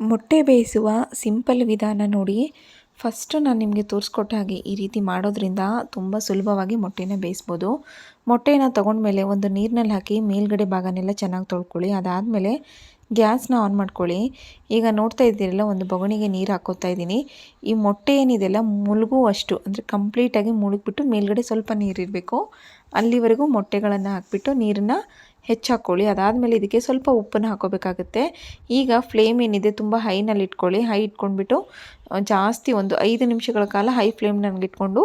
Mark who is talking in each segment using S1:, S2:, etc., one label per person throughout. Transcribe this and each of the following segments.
S1: ಮೊಟ್ಟೆ ಬೇಯಿಸುವ ಸಿಂಪಲ್ ವಿಧಾನ ನೋಡಿ. ಫಸ್ಟು ನಾನು ನಿಮಗೆ ತೋರಿಸ್ಕೊಟ್ಟ ಹಾಗೆ ಈ ರೀತಿ ಮಾಡೋದ್ರಿಂದ ತುಂಬ ಸುಲಭವಾಗಿ ಮೊಟ್ಟೆನ ಬೇಯಿಸ್ಬೋದು. ಮೊಟ್ಟೆನ ತೊಗೊಂಡ್ಮೇಲೆ ಒಂದು ನೀರಿನಲ್ಲಿ ಹಾಕಿ ಮೇಲ್ಗಡೆ ಭಾಗನೆಲ್ಲ ಚೆನ್ನಾಗಿ ತೊಳ್ಕೊಳ್ಳಿ. ಅದಾದಮೇಲೆ ಗ್ಯಾಸ್ನ ಆನ್ ಮಾಡ್ಕೊಳ್ಳಿ. ಈಗ ನೋಡ್ತಾ ಇದ್ದೀರಲ್ಲ, ಒಂದು ಬೊಗಣಿಗೆ ನೀರು ಹಾಕೋತಾ ಇದ್ದೀನಿ. ಈ ಮೊಟ್ಟೆ ಏನಿದೆಯಲ್ಲ ಮುಳುಗುವಷ್ಟು ಅಂದರೆ ಕಂಪ್ಲೀಟಾಗಿ ಮುಳುಗ್ಬಿಟ್ಟು ಮೇಲ್ಗಡೆ ಸ್ವಲ್ಪ ನೀರಿರಬೇಕು. ಅಲ್ಲಿವರೆಗೂ ಮೊಟ್ಟೆಗಳನ್ನು ಹಾಕಿಬಿಟ್ಟು ನೀರನ್ನ ಹೆಚ್ಚಾಕ್ಕೊಳ್ಳಿ ಅದಾದಮೇಲೆ ಇದಕ್ಕೆ ಸ್ವಲ್ಪ ಉಪ್ಪನ್ನು ಹಾಕೋಬೇಕಾಗುತ್ತೆ. ಈಗ ಫ್ಲೇಮ್ ಏನಿದೆ ತುಂಬ ಹೈನಲ್ಲಿ ಇಟ್ಕೊಳ್ಳಿ. ಹೈ ಇಟ್ಕೊಂಡ್ಬಿಟ್ಟು ಜಾಸ್ತಿ ಒಂದು ಐದು ನಿಮಿಷಗಳ ಕಾಲ ಹೈ ಫ್ಲೇಮ್ ನನಗೆ ಇಟ್ಕೊಂಡು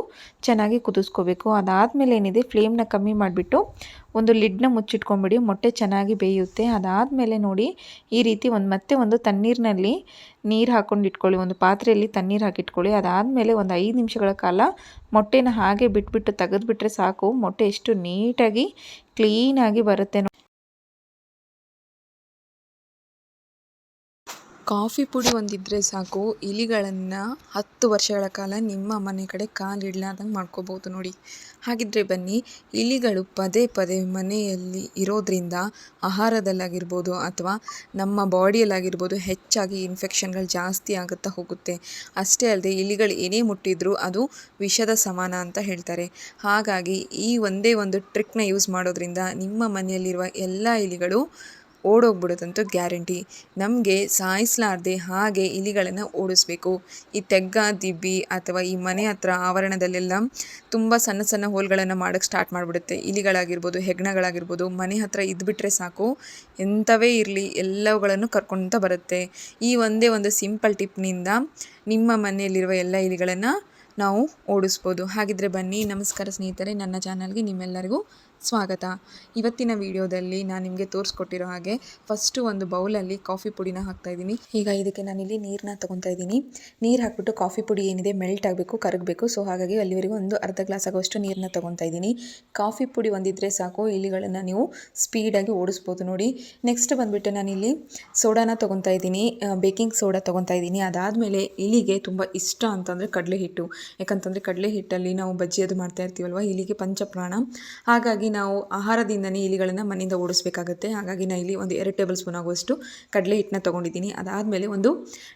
S1: ಚೆನ್ನಾಗಿ ಕುದಿಸ್ಕೋಬೇಕು. ಅದಾದಮೇಲೆ ಏನಿದೆ ಫ್ಲೇಮ್ನ ಕಮ್ಮಿ ಮಾಡಿಬಿಟ್ಟು ಒಂದು ಲಿಡ್ನ ಮುಚ್ಚಿಟ್ಕೊಂಬಿಡಿ. ಮೊಟ್ಟೆ ಚೆನ್ನಾಗಿ ಬೇಯುತ್ತೆ. ಅದಾದಮೇಲೆ ನೋಡಿ, ಈ ರೀತಿ ಒಂದು ಮತ್ತೆ ಒಂದು ತಣ್ಣೀರಿನಲ್ಲಿ ನೀರು ಹಾಕ್ಕೊಂಡು ಇಟ್ಕೊಳ್ಳಿ, ಒಂದು ಪಾತ್ರೆಯಲ್ಲಿ ತಣ್ಣೀರು ಹಾಕಿಟ್ಕೊಳ್ಳಿ ಅದಾದಮೇಲೆ ಒಂದು ಐದು ನಿಮಿಷಗಳ ಕಾಲ ಮೊಟ್ಟೆನ ಹಾಗೆ ಬಿಟ್ಬಿಟ್ಟು ತೆಗೆದುಬಿಟ್ರೆ ಸಾಕು. ಮೊಟ್ಟೆ ಎಷ್ಟು ನೀಟಾಗಿ ಕ್ಲೀನಾಗಿ ಬರುತ್ತೆ
S2: ಕಾಫಿ ಪುಡಿ ಒಂದಿದ್ದರೆ ಸಾಕು. ಇಲಿಗಳನ್ನು ಹತ್ತು ವರ್ಷಗಳ ಕಾಲ ನಿಮ್ಮ ಮನೆ ಕಡೆ ಕಾಲಿಡ್ಲಾರ್ದಂಗೆ ಮಾಡ್ಕೋಬೋದು ನೋಡಿ. ಹಾಗಿದ್ರೆ ಬನ್ನಿ, ಇಲಿಗಳು ಪದೇ ಪದೇ ಮನೆಯಲ್ಲಿ ಇರೋದ್ರಿಂದ ಆಹಾರದಲ್ಲಾಗಿರ್ಬೋದು ಅಥವಾ ನಮ್ಮ ಬಾಡಿಯಲ್ಲಾಗಿರ್ಬೋದು ಹೆಚ್ಚಾಗಿ ಇನ್ಫೆಕ್ಷನ್ಗಳು ಜಾಸ್ತಿ ಆಗುತ್ತಾ ಹೋಗುತ್ತೆ. ಅಷ್ಟೇ ಅಲ್ಲದೆ ಇಲಿಗಳು ಏನೇ ಮುಟ್ಟಿದ್ರೂ ಅದು ವಿಷದ ಸಮಾನ ಅಂತ ಹೇಳ್ತಾರೆ. ಹಾಗಾಗಿ ಈ ಒಂದೇ ಒಂದು ಟ್ರಿಕ್ನ ಯೂಸ್ ಮಾಡೋದ್ರಿಂದ ನಿಮ್ಮ ಮನೆಯಲ್ಲಿರುವ ಎಲ್ಲ ಇಲಿಗಳು ಓಡೋಗ್ಬಿಡೋದಂತೂ ಗ್ಯಾರಂಟಿ. ನಮಗೆ ಸಾಯಿಸಲಾರ್ದೆ ಹಾಗೆ ಇಲಿಗಳನ್ನು ಓಡಿಸ್ಬೇಕು. ಈ ತೆಗ್ಗ, ದಿಬ್ಬಿ ಅಥವಾ ಈ ಮನೆ ಹತ್ರ ಆವರಣದಲ್ಲೆಲ್ಲ ತುಂಬ ಸಣ್ಣ ಸಣ್ಣ ಹೋಲ್ಗಳನ್ನು ಮಾಡೋಕ್ಕೆ ಸ್ಟಾರ್ಟ್ ಮಾಡಿಬಿಡುತ್ತೆ. ಇಲಿಗಳಾಗಿರ್ಬೋದು, ಹೆಗ್ಣಗಳಾಗಿರ್ಬೋದು, ಮನೆ ಹತ್ರ ಇದ್ಬಿಟ್ರೆ ಸಾಕು. ಎಂಥವೇ ಇರಲಿ, ಎಲ್ಲವುಗಳನ್ನು ಕರ್ಕೊತ ಬರುತ್ತೆ. ಈ ಒಂದೇ ಒಂದು ಸಿಂಪಲ್ ಟಿಪ್ನಿಂದ ನಿಮ್ಮ ಮನೆಯಲ್ಲಿರುವ ಎಲ್ಲ ಇಲಿಗಳನ್ನು ನಾವು ಓಡಿಸ್ಬೋದು. ಹಾಗಿದ್ರೆ ಬನ್ನಿ, ನಮಸ್ಕಾರ ಸ್ನೇಹಿತರೆ, ನನ್ನ ಚಾನಲ್ಗೆ ನಿಮ್ಮೆಲ್ಲರಿಗೂ ಸ್ವಾಗತ. ಇವತ್ತಿನ ವಿಡಿಯೋದಲ್ಲಿ ನಾನು ನಿಮಗೆ ತೋರಿಸ್ಕೊಟ್ಟಿರೋ ಹಾಗೆ ಫಸ್ಟು ಒಂದು ಬೌಲಲ್ಲಿ ಕಾಫಿ ಪುಡಿನ ಹಾಕ್ತಾಯಿದ್ದೀನಿ ಈಗ ಇದಕ್ಕೆ ನಾನಿಲ್ಲಿ ನೀರನ್ನ ತೊಗೊತಾ ಇದ್ದೀನಿ. ನೀರು ಹಾಕ್ಬಿಟ್ಟು ಕಾಫಿ ಪುಡಿ ಏನಿದೆ ಮೆಲ್ಟ್ ಆಗಬೇಕು, ಕರಗಬೇಕು. ಸೊ ಹಾಗಾಗಿ ಅಲ್ಲಿವರೆಗೂ ಒಂದು ಅರ್ಧ ಗ್ಲಾಸ್ ಆಗೋಷ್ಟು ನೀರನ್ನ ತೊಗೊತಾ ಇದ್ದೀನಿ. ಕಾಫಿ ಪುಡಿ ಒಂದಿದ್ದರೆ ಸಾಕು, ಇಲಿಗಳನ್ನು ನೀವು ಸ್ಪೀಡಾಗಿ ಓಡಿಸ್ಬೋದು ನೋಡಿ. ನೆಕ್ಸ್ಟ್ ಬಂದುಬಿಟ್ಟು ನಾನಿಲ್ಲಿ ಸೋಡಾನ ತೊಗೊತಾ ಇದ್ದೀನಿ. ಬೇಕಿಂಗ್ ಸೋಡಾ ತೊಗೊತಾ ಇದ್ದೀನಿ. ಅದಾದಮೇಲೆ ಇಲಿಗೆ ತುಂಬ ಇಷ್ಟ ಅಂತಂದರೆ ಕಡಲೆ ಹಿಟ್ಟು ಯಾಕಂತಂದರೆ ಕಡಲೆ ಹಿಟ್ಟಲ್ಲಿ ನಾವು ಬಜ್ಜಿ ಅದು ಮಾಡ್ತಾ ಇರ್ತೀವಲ್ವ, ಇಲಿಗೆ ಪಂಚಪ್ರಾಣ. ಹಾಗಾಗಿ ನಾವು ಆಹಾರದಿಂದನೇ ಇಲಿಗಳನ್ನು ಮನೆಯಿಂದ ಓಡಿಸ್ಬೇಕಾಗತ್ತೆ. ಹಾಗಾಗಿ ನಾನು ಇಲ್ಲಿ ಒಂದು ಎರಡು ಟೇಬಲ್ ಸ್ಪೂನ್ ಆಗುವಷ್ಟು ಕಡಲೆ ಹಿಟ್ಟನ್ನ ತೊಗೊಂಡಿದ್ದೀನಿ. ಅದಾದಮೇಲೆ ಒಂದು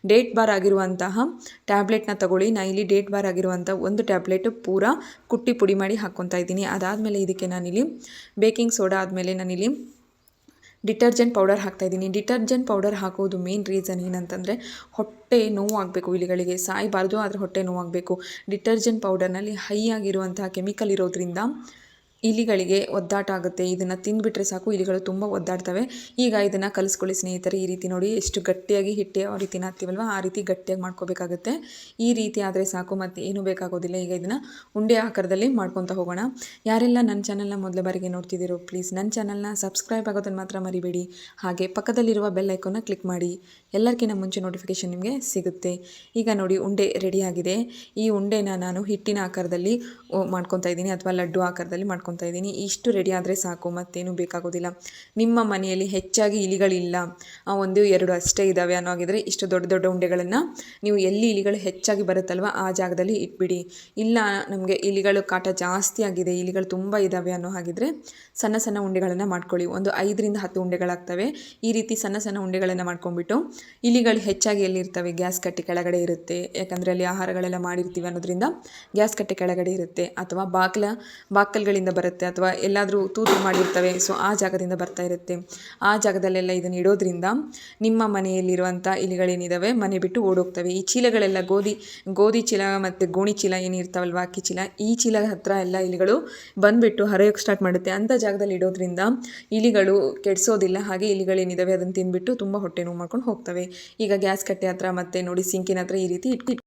S2: ಡೇಟ್ ಬಾರ್ ಆಗಿರುವಂತಹ ಟ್ಯಾಬ್ಲೆಟ್ನ ತಗೊಳ್ಳಿ. ನಾನು ಇಲ್ಲಿ ಡೇಟ್ ಬಾರ್ ಆಗಿರುವಂಥ ಒಂದು ಟ್ಯಾಬ್ಲೆಟ್ ಪೂರ ಕುಟ್ಟಿ ಪುಡಿ ಮಾಡಿ ಹಾಕ್ಕೊತಾ ಇದ್ದೀನಿ. ಅದಾದಮೇಲೆ ಇದಕ್ಕೆ ನಾನಿಲ್ಲಿ ಬೇಕಿಂಗ್ ಸೋಡಾ ಆದಮೇಲೆ ನಾನಿಲ್ಲಿ ಡಿಟರ್ಜೆಂಟ್ ಪೌಡರ್ ಹಾಕ್ತಾಯಿದ್ದೀನಿ ಡಿಟರ್ಜೆಂಟ್ ಪೌಡರ್ ಹಾಕೋದು ಮೇನ್ ರೀಸನ್ ಏನಂತಂದರೆ ಹೊಟ್ಟೆ ನೋವಾಗಬೇಕು ಇಲಿಗಳಿಗೆ. ಸಾಯಬಾರ್ದು, ಆದರೆ ಹೊಟ್ಟೆ ನೋವಾಗಬೇಕು. ಡಿಟರ್ಜೆಂಟ್ ಪೌಡರ್ನಲ್ಲಿ ಹೈ ಆಗಿರುವಂತಹ ಕೆಮಿಕಲ್ ಇರೋದ್ರಿಂದ ಇಲಿಗಳಿಗೆ ಒದ್ದಾಟ ಆಗುತ್ತೆ. ಇದನ್ನು ತಿಂದುಬಿಟ್ರೆ ಸಾಕು. ಇಲಿಗಳು ತುಂಬ ಒದ್ದಾಡ್ತವೆ. ಈಗ ಇದನ್ನು ಕಲಿಸ್ಕೊಳ್ಳಿ ಸ್ನೇಹಿತರೆ. ಈ ರೀತಿ ನೋಡಿ ಎಷ್ಟು ಗಟ್ಟಿಯಾಗಿ ಹಿಟ್ಟೆ ಯಾವ ರೀತಿ ಹಾಕ್ತೀವಲ್ವ ಆ ರೀತಿ ಗಟ್ಟಿಯಾಗಿ ಮಾಡ್ಕೋಬೇಕಾಗುತ್ತೆ. ಈ ರೀತಿ ಆದರೆ ಸಾಕು. ಮತ್ತು ಏನೂ ಬೇಕಾಗೋದಿಲ್ಲ. ಈಗ ಇದನ್ನು ಉಂಡೆ ಆಕಾರದಲ್ಲಿ ಮಾಡ್ಕೊತ ಹೋಗೋಣ. ಯಾರೆಲ್ಲ ನನ್ನ ಚಾನಲ್ನ ಮೊದಲ ಬಾರಿಗೆ ನೋಡ್ತಿದ್ದೀರೋ, ಪ್ಲೀಸ್ ನನ್ನ ಚಾನಲ್ನ ಸಬ್ಸ್ಕ್ರೈಬ್ ಆಗೋದನ್ನು ಮಾತ್ರ ಮರಿಬೇಡಿ. ಹಾಗೆ ಪಕ್ಕದಲ್ಲಿರುವ ಬೆಲ್ ಐಕೋನ ಕ್ಲಿಕ್ ಮಾಡಿ. ಎಲ್ಲರಿಗಿಂತ ಮುಂಚೆ ನೋಟಿಫಿಕೇಷನ್ ನಿಮಗೆ ಸಿಗುತ್ತೆ. ಈಗ ನೋಡಿ ಉಂಡೆ ರೆಡಿಯಾಗಿದೆ ಈ ಉಂಡೆನ ನಾನು ಹಿಟ್ಟಿನ ಆಕಾರದಲ್ಲಿ ಮಾಡ್ಕೊತಾ ಇದ್ದೀನಿ. ಅಥವಾ ಲಡ್ಡು ಆಕಾರದಲ್ಲಿ ಮಾಡ್ಕೊತಾ ಇದ್ದೀನಿ. ಇಷ್ಟು ರೆಡಿ ಆದರೆ ಸಾಕು, ಮತ್ತೇನು ಬೇಕಾಗೋದಿಲ್ಲ. ನಿಮ್ಮ ಮನೆಯಲ್ಲಿ ಹೆಚ್ಚಾಗಿ ಇಲಿಗಳಿಲ್ಲ. ಒಂದು ಎರಡು ಅಷ್ಟೇ ಇದ್ದಾವೆ ಅನ್ನೋ ಹಾಗಿದ್ರೆ ಇಷ್ಟು ದೊಡ್ಡ ದೊಡ್ಡ ಉಂಡೆಗಳನ್ನು ನೀವು ಎಲ್ಲಿ ಇಲಿಗಳು ಹೆಚ್ಚಾಗಿ ಬರುತ್ತಲ್ವ ಆ ಜಾಗದಲ್ಲಿ ಇಟ್ಬಿಡಿ. ಇಲ್ಲ, ನಮಗೆ ಇಲಿಗಳು ಕಾಟ ಜಾಸ್ತಿ ಆಗಿದೆ, ಇಲಿಗಳು ತುಂಬ ಇದ್ದಾವೆ ಅನ್ನೋ ಹಾಗಿದ್ರೆ ಸಣ್ಣ ಸಣ್ಣ ಉಂಡೆಗಳನ್ನು ಮಾಡ್ಕೊಳ್ಳಿ. ಒಂದು ಐದರಿಂದ ಹತ್ತು ಉಂಡೆಗಳಾಗ್ತವೆ. ಈ ರೀತಿ ಸಣ್ಣ ಸಣ್ಣ ಉಂಡೆಗಳನ್ನು ಮಾಡ್ಕೊಂಡ್ಬಿಟ್ಟು ಇಲಿಗಳು ಹೆಚ್ಚಾಗಿ ಎಲ್ಲಿರ್ತವೆ ಗ್ಯಾಸ್ ಕಟ್ಟೆ ಕೆಳಗಡೆ ಇರುತ್ತೆ. ಯಾಕಂದರೆ ಅಲ್ಲಿ ಆಹಾರಗಳೆಲ್ಲ ಮಾಡಿರ್ತೀವಿ ಅನ್ನೋದ್ರಿಂದ ಗ್ಯಾಸ್ ಕಟ್ಟೆ ಕೆಳಗಡೆ ಇರುತ್ತೆ. ಅಥವಾ ಬಾಕ್ಲ, ಬಾಕಲ್ಗಳಿಂದ ಬರುತ್ತೆ ಅಥವಾ ಎಲ್ಲಾದರೂ ತೂತು ಮಾಡಿರ್ತವೆ ಸೊ ಆ ಜಾಗದಿಂದ ಬರ್ತಾ ಇರುತ್ತೆ. ಆ ಜಾಗದಲ್ಲೆಲ್ಲ ಇದನ್ನು ಇಡೋದ್ರಿಂದ ನಿಮ್ಮ ಮನೆಯಲ್ಲಿರುವಂಥ ಇಲಿಗಳೇನಿದ್ದಾವೆ ಮನೆ ಬಿಟ್ಟು ಓಡೋಗ್ತವೆ. ಈ ಚೀಲಗಳೆಲ್ಲ ಗೋಧಿ ಗೋಧಿ ಚೀಲ ಮತ್ತು ಗೋಣಿ ಚೀಲ ಏನಿರ್ತಾವಲ್ವ, ಅಕ್ಕಿ ಚೀಲ, ಈ ಚೀಲ ಹತ್ರ ಎಲ್ಲ ಇಲಿಗಳು ಬಂದುಬಿಟ್ಟು ಹರಿಯೋಕ್ಕೆ ಸ್ಟಾರ್ಟ್ ಮಾಡುತ್ತೆ. ಅಂಥ ಜಾಗದಲ್ಲಿ ಇಡೋದ್ರಿಂದ ಇಲಿಗಳು ಕೆಡಿಸೋದಿಲ್ಲ, ಹಾಗೆ ಇಲಿಗಳೇನಿದ್ದಾವೆ ಅದನ್ನು ತಿಂದುಬಿಟ್ಟು ತುಂಬ ಹೊಟ್ಟೆ ನೋವು ಮಾಡ್ಕೊಂಡು ಹೋಗ್ತವೆ. ಈಗ ಗ್ಯಾಸ್ ಕಟ್ಟೆ ಹತ್ರ ಮತ್ತು ನೋಡಿ ಸಿಂಕಿನ ಹತ್ರ ಈ ರೀತಿ ಇಟ್ಟು